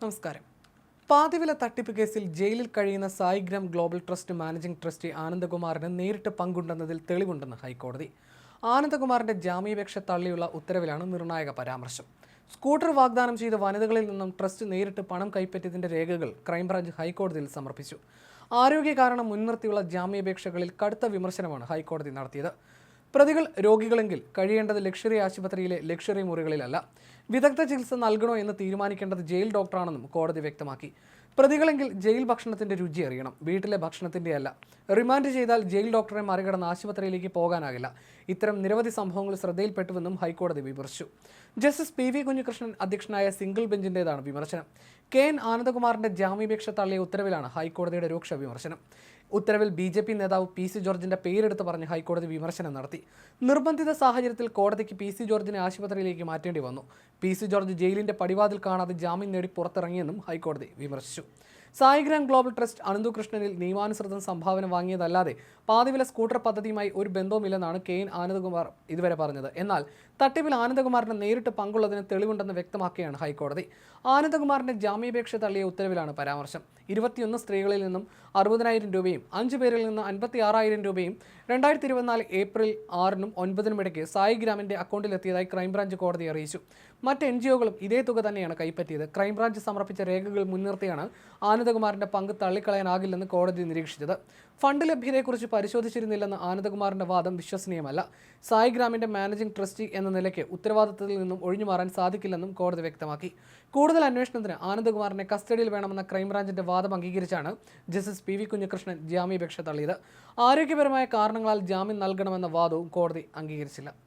നമസ്കാരം. പാതിവില തട്ടിപ്പ് കേസിൽ ജയിലിൽ കഴിയുന്ന Saigram global trust managing trustee ആനന്ദകുമാറിന് നേരിട്ട് പങ്കുണ്ടെന്നതിൽ തെളിവുണ്ടെന്ന് ഹൈക്കോടതി. ആനന്ദകുമാറിന്റെ ജാമ്യപേക്ഷ തള്ളിയുള്ള ഉത്തരവിലാണ് നിർണായക പരാമർശം. സ്കൂട്ടർ വാഗ്ദാനം ചെയ്ത വനിതകളിൽ നിന്നും ട്രസ്റ്റ് നേരിട്ട് പണം കൈപ്പറ്റിയതിന്റെ രേഖകൾ ക്രൈംബ്രാഞ്ച് ഹൈക്കോടതിയിൽ സമർപ്പിച്ചു. ആരോഗ്യ കാരണം മുൻനിർത്തിയുള്ള ജാമ്യാപേക്ഷകളിൽ കടുത്ത വിമർശനമാണ് ഹൈക്കോടതി നടത്തിയത്. പ്രതികൾ രോഗികളെങ്കിൽ കഴിയേണ്ടത് ലക്ഷറി ആശുപത്രിയിലെ ലക്ഷറി മുറികളിലല്ല. വിദഗ്ധ ചികിത്സ നൽകണോ എന്ന് തീരുമാനിക്കേണ്ടത് ജയിൽ ഡോക്ടറാണെന്നും കോടതി വ്യക്തമാക്കി. പ്രതികളെങ്കിൽ ജയിൽ ഭക്ഷണത്തിന്റെ രുചി അറിയണം. വീട്ടിലെ ഭക്ഷണത്തിന്റെ അല്ല റിമാൻഡ് ചെയ്താൽ ജയിൽ ഡോക്ടറെ മറികടന്ന് ആശുപത്രിയിലേക്ക് പോകാനാകില്ല. ഇത്തരം നിരവധി സംഭവങ്ങൾ ശ്രദ്ധയിൽപ്പെട്ടുവെന്നും ഹൈക്കോടതി വിമർശിച്ചു. ജസ്റ്റിസ് പി വി കുഞ്ഞികൃഷ്ണൻ അധ്യക്ഷനായ സിംഗിൾ ബെഞ്ചിന്റേതാണ് വിമർശനം. കെ എൻ ആനന്ദകുമാറിന്റെ ജാമ്യാപേക്ഷ തള്ളിയ ഉത്തരവിലാണ് ഹൈക്കോടതിയുടെ രൂക്ഷ വിമർശനം. ഉത്തരവിൽ ബി ജെ പി നേതാവ് പി സി ജോർജിന്റെ പേരെടുത്ത് പറഞ്ഞ് ഹൈക്കോടതി വിമർശനം നടത്തി. നിർബന്ധിത സാഹചര്യത്തിൽ കോടതിക്ക് പി സി ജോർജിനെ ആശുപത്രിയിലേക്ക് മാറ്റേണ്ടി വന്നു. പി സി ജോർജ് ജയിലിന്റെ പടിവാതിൽ കാണാതെ ജാമ്യം നേടി പുറത്തിറങ്ങിയെന്നും ഹൈക്കോടതി വിമർശിച്ചു. സായിഗ്രാം ഗ്ലോബൽ ട്രസ്റ്റ് അനന്തു കൃഷ്ണനിൽ നിയമാനുസൃതം സംഭാവന വാങ്ങിയതല്ലാതെ പാതിവില സ്കൂട്ടർ പദ്ധതിയുമായി ഒരു ബന്ധവുമില്ലെന്നാണ് കെ എൻ ആനന്ദകുമാർ ഇതുവരെ പറഞ്ഞത്. എന്നാൽ തട്ടിപ്പിൽ ആനന്ദകുമാറിന് നേരിട്ട് പങ്കുള്ളതിന് തെളിവുണ്ടെന്ന് വ്യക്തമാക്കുകയാണ് ഹൈക്കോടതി. ആനന്ദകുമാറിന്റെ ജാമ്യാപേക്ഷ തള്ളിയ ഉത്തരവിലാണ് പരാമർശം. ഇരുപത്തിയൊന്ന് സ്ത്രീകളിൽ നിന്നും അറുപതിനായിരം രൂപയും അഞ്ച് പേരിൽ നിന്ന് അൻപത്തി ആറായിരം രൂപയും രണ്ടായിരത്തി ഇരുപത്തിനാല് ഏപ്രിൽ ആറിനും ഒൻപതിനും ഇടയ്ക്ക് സായിഗ്രാമിന്റെ അക്കൗണ്ടിലെത്തിയതായി ക്രൈംബ്രാഞ്ച് കോടതി അറിയിച്ചു. മറ്റ് എൻ ജി ഒകളും ഇതേ തുക തന്നെയാണ് കൈപ്പറ്റിയത്. ക്രൈംബ്രാഞ്ച് സമർപ്പിച്ച രേഖകൾ മുൻനിർത്തിയാണ് ആനന്ദകുമാറിന്റെ പങ്ക് തള്ളിക്കളയാനാകില്ലെന്ന് കോടതി നിരീക്ഷിച്ചത്. ഫണ്ട് ലഭ്യതയെക്കുറിച്ച് പരിശോധിച്ചിരുന്നില്ലെന്ന ആനന്ദകുമാറിന്റെ വാദം വിശ്വസനീയമല്ല. സായി ഗ്രാമിന്റെ മാനേജിംഗ് ട്രസ്റ്റി എന്ന നിലയ്ക്ക് ഉത്തരവാദിത്തത്തിൽ നിന്നും ഒഴിഞ്ഞു മാറാൻ സാധിക്കില്ലെന്നും കോടതി വ്യക്തമാക്കി. കൂടുതൽ അന്വേഷണത്തിന് ആനന്ദകുമാറിനെ കസ്റ്റഡിയിൽ വേണമെന്ന ക്രൈംബ്രാഞ്ചിന്റെ വാദം അംഗീകരിച്ചാണ് ജസ്റ്റിസ് പി വി കുഞ്ഞികൃഷ്ണൻ ജാമ്യാപേക്ഷ തള്ളിയത്. ആരോഗ്യപരമായ കാരണങ്ങളാൽ ജാമ്യം നൽകണമെന്ന വാദവും കോടതി അംഗീകരിച്ചില്ല.